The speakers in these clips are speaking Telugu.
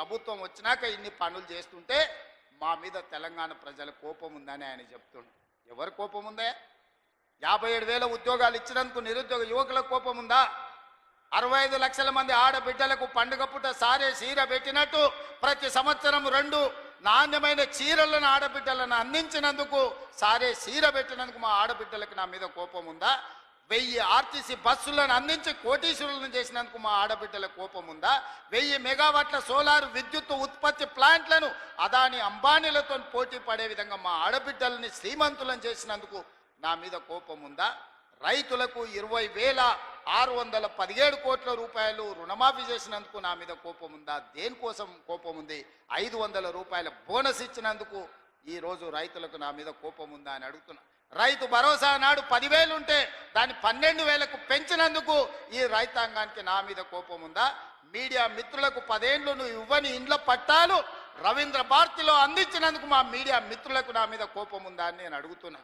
ప్రభుత్వం వచ్చినాక ఇన్ని పనులు చేస్తుంటే మా మీద తెలంగాణ ప్రజల కోపం ఉందని ఆయన చెప్తుండు. ఎవరు కోపం ఉందే? యాభై ఏడు వేల ఉద్యోగాలు ఇచ్చినందుకు నిరుద్యోగ యువకులకు కోపం ఉందా? అరవై ఐదు లక్షల మంది ఆడబిడ్డలకు పండుగ పుట్ట సారే చీర పెట్టినట్టు ప్రతి సంవత్సరం రెండు నాణ్యమైన చీరలను ఆడబిడ్డలను అందించినందుకు సారే చీర పెట్టినందుకు మా ఆడబిడ్డలకు నా మీద కోపం ఉందా? వెయ్యి ఆర్టీసీ బస్సులను అందించి కోటీశ్వరులను చేసినందుకు మా ఆడబిడ్డల కోపం ఉందా వెయ్యి మెగావాట్ల సోలార్ విద్యుత్ ఉత్పత్తి ప్లాంట్లను అదాని అంబానీలతో పోటీ పడే విధంగా మా ఆడబిడ్డలని శ్రీమంతులను చేసినందుకు నా మీద కోపం ఉందా రైతులకు ఇరవై వేల ఆరు వందల పదిహేడు కోట్ల రూపాయలు రుణమాఫీ చేసినందుకు నా మీద కోపం ఉందా దేనికోసం కోపం ఉంది ఐదు వందల రూపాయల బోనస్ ఇచ్చినందుకు ఈరోజు రైతులకు నా మీద కోపం ఉందా అని అడుగుతున్నా. రైతు భరోసా నాడు పదివేలు ఉంటే దాన్ని పన్నెండు వేలకు పెంచినందుకు ఈ రైతాంగానికి నా మీద కోపం ఉందా? మీడియా మిత్రులకు పదేండ్లు నువ్వు ఇవ్వని ఇండ్ల పట్టాలు రవీంద్ర భారతిలో అందించినందుకు మా మీడియా మిత్రులకు నా మీద కోపం ఉందా అని నేను అడుగుతున్నా.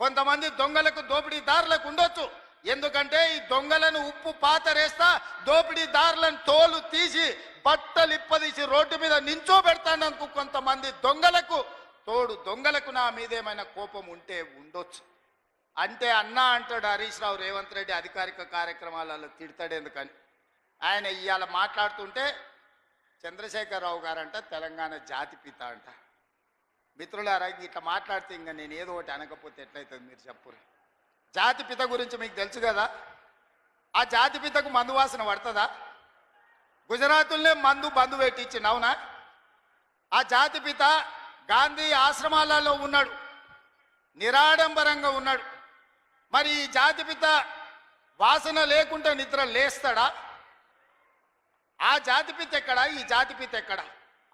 కొంతమంది దొంగలకు దోపిడీదారులకు ఉండొచ్చు. ఎందుకంటే ఈ దొంగలను ఉప్పు పాతరేస్తా దోపిడీదారులను తోలు తీసి బట్టలు ఇప్పదీసి రోడ్డు మీద నించో పెడతానందుకు కొంతమంది దొంగలకు తోడు దొంగలకు నా మీదేమైనా కోపం ఉంటే ఉండొచ్చు. అంటే అన్నా అంటాడు హరీష్ రావు రేవంత్ రెడ్డి అధికారిక కార్యక్రమాలలో తిడతాడు ఎందుకని? ఆయన ఇవాళ మాట్లాడుతుంటే చంద్రశేఖరరావు గారంట తెలంగాణ జాతిపిత అంట. మిత్రులారా ఇట్లా మాట్లాడితే ఇంకా నేను ఏదో ఒకటి అనకపోతే ఎట్లయితుంది మీరు చెప్పురు జాతిపిత గురించి మీకు తెలుసు కదా? ఆ జాతిపితకు మందు వాసన పడుతుందా? గుజరాతుల్నే మందు బంధు పెట్టించిండు అవునా? ఆ జాతిపిత గాంధీ ఆశ్రమాలలో ఉన్నాడు. నిరాడంబరంగా ఉన్నాడు. మరి ఈ జాతిపిత వాసన లేకుండా నిద్ర లేస్తాడా? ఆ జాతిపిత ఎక్కడ? ఈ జాతిపిత ఎక్కడ?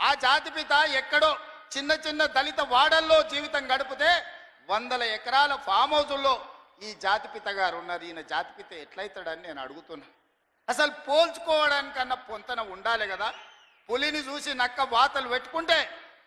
ఆ జాతిపిత ఎక్కడో చిన్న చిన్న దళిత వాడల్లో జీవితం గడిపితే వందల ఎకరాల ఫామ్ హౌజుల్లో ఈ జాతిపిత గారు ఉన్నారు. ఈయన జాతిపిత ఎట్లయితాడని నేను అడుగుతున్నా. అసలు పోల్చుకోవడానికన్నా పొంతన ఉండాలి కదా. పులిని చూసి నక్క వాతలు పెట్టుకుంటే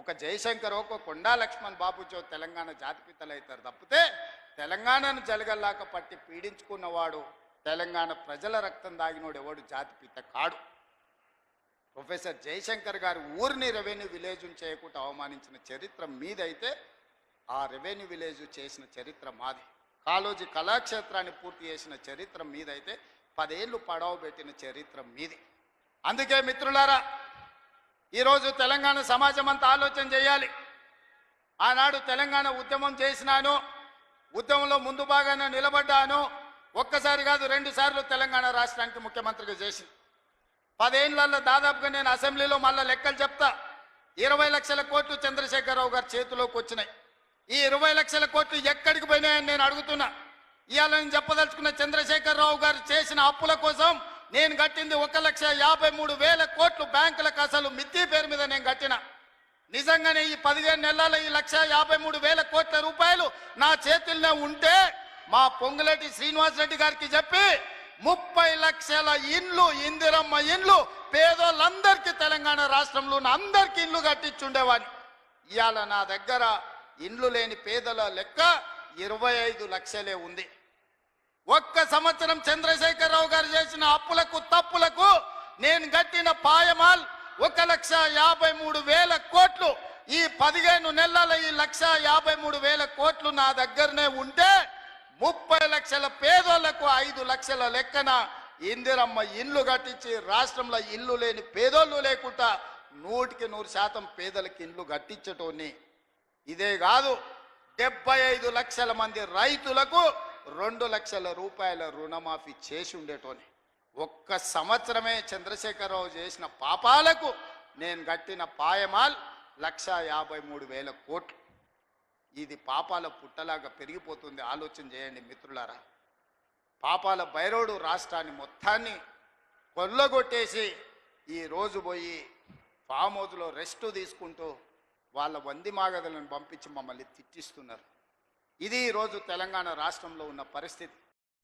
ఒక జయశంకర్ ఒక కొండా లక్ష్మణ్ బాబుజో తెలంగాణ జాతిపితలు అవుతారు తప్పితే తెలంగాణను జలగల్లాక పట్టి పీడించుకున్నవాడు తెలంగాణ ప్రజల రక్తం దాగినోడు ఎవడు? జాతిపిత కాడు. ప్రొఫెసర్ జయశంకర్ గారు ఊరిని రెవెన్యూ విలేజ్ చేయకుండా అవమానించిన చరిత్ర మీదైతే ఆ రెవెన్యూ విలేజ్ చేసిన చరిత్ర మాది. కాలోజీ కళాక్షేత్రాన్ని పూర్తి చేసిన చరిత్ర మీదైతే పదేళ్ళు పడవ పెట్టిన చరిత్ర మీది. అందుకే మిత్రులారా ఈరోజు తెలంగాణ సమాజం అంతా ఆలోచన చేయాలి. ఆనాడు తెలంగాణ ఉద్యమం చేసినాను ఉద్యమంలో ముందు బాగానే నిలబడ్డాను. ఒక్కసారి కాదు రెండు సార్లు తెలంగాణ రాష్ట్రానికి ముఖ్యమంత్రిగా చేసింది పదేళ్ళలో దాదాపుగా నేను అసెంబ్లీలో మళ్ళా లెక్కలు చెప్తా. ఇరవై లక్షల కోట్లు చంద్రశేఖరరావు గారి చేతిలోకి వచ్చినాయి. ఈ ఇరవై లక్షల కోట్లు ఎక్కడికి పోయినాయని నేను అడుగుతున్నా. ఇవాళ నేను చెప్పదలుచుకున్న చంద్రశేఖరరావు గారు చేసిన అప్పుల కోసం నేను కట్టింది ఒక లక్ష యాభై మూడు వేల కోట్లు బ్యాంకులకు అసలు మిత్తి పేరు మీద నేను కట్టిన. నిజంగానే ఈ పదిహేను నెలల ఈ లక్ష యాభై మూడు వేల కోట్ల రూపాయలు నా చేతుల్లో ఉంటే మా పొంగులేటి శ్రీనివాసరెడ్డి గారికి చెప్పి ముప్పై లక్షల ఇండ్లు ఇందిరమ్మ ఇండ్లు పేదోళ్ళందరికీ తెలంగాణ రాష్ట్రంలో అందరికీ ఇండ్లు కట్టించుండేవాడిని. ఇవాళ నా దగ్గర ఇండ్లు లేని పేదల లెక్క ఇరవై ఐదు లక్షలే ఉంది. ఒక్క సంవత్సరం చంద్ర చేసిన అప్పులకు తప్పులకు నేను కట్టిన పాయమాల్ ఒక లక్ష యాభై మూడు వేల కోట్లు. ఈ పదిహేను నెలల ఈ లక్ష యాభై మూడు వేల కోట్లు నా దగ్గరనే ఉంటే ముప్పై లక్షల పేదోళ్ళకు ఐదు లక్షల లెక్కన ఇందిరమ్మ ఇల్లు కట్టించి రాష్ట్రంలో ఇల్లు లేని పేదోళ్ళు లేకుండా నూటికి నూరు శాతం పేదలకి ఇల్లు కట్టించటోని ఇదే కాదు డెబ్బై ఐదు లక్షల మంది రైతులకు రెండు లక్షల రూపాయల రుణమాఫీ చేసి ఉండేటోని ఒక్క సంవత్సరమే చంద్రశేఖరరావు చేసిన పాపాలకు నేను కట్టిన పాయమాల్ లక్ష యాభై మూడు వేల కోట్లు. ఇది పాపాల పుట్టలాగా పెరిగిపోతుంది. ఆలోచన చేయండి మిత్రులారా. పాపాల బైరోడు రాష్ట్రాన్ని మొత్తాన్ని కొల్లగొట్టేసి ఈ రోజు పోయి ఫామ్ హౌస్లో రెస్ట్ తీసుకుంటూ వాళ్ళ వంది మాగదులను పంపించి మమ్మల్ని తిట్టిస్తున్నారు. ఇది ఈరోజు తెలంగాణ రాష్ట్రంలో ఉన్న పరిస్థితి.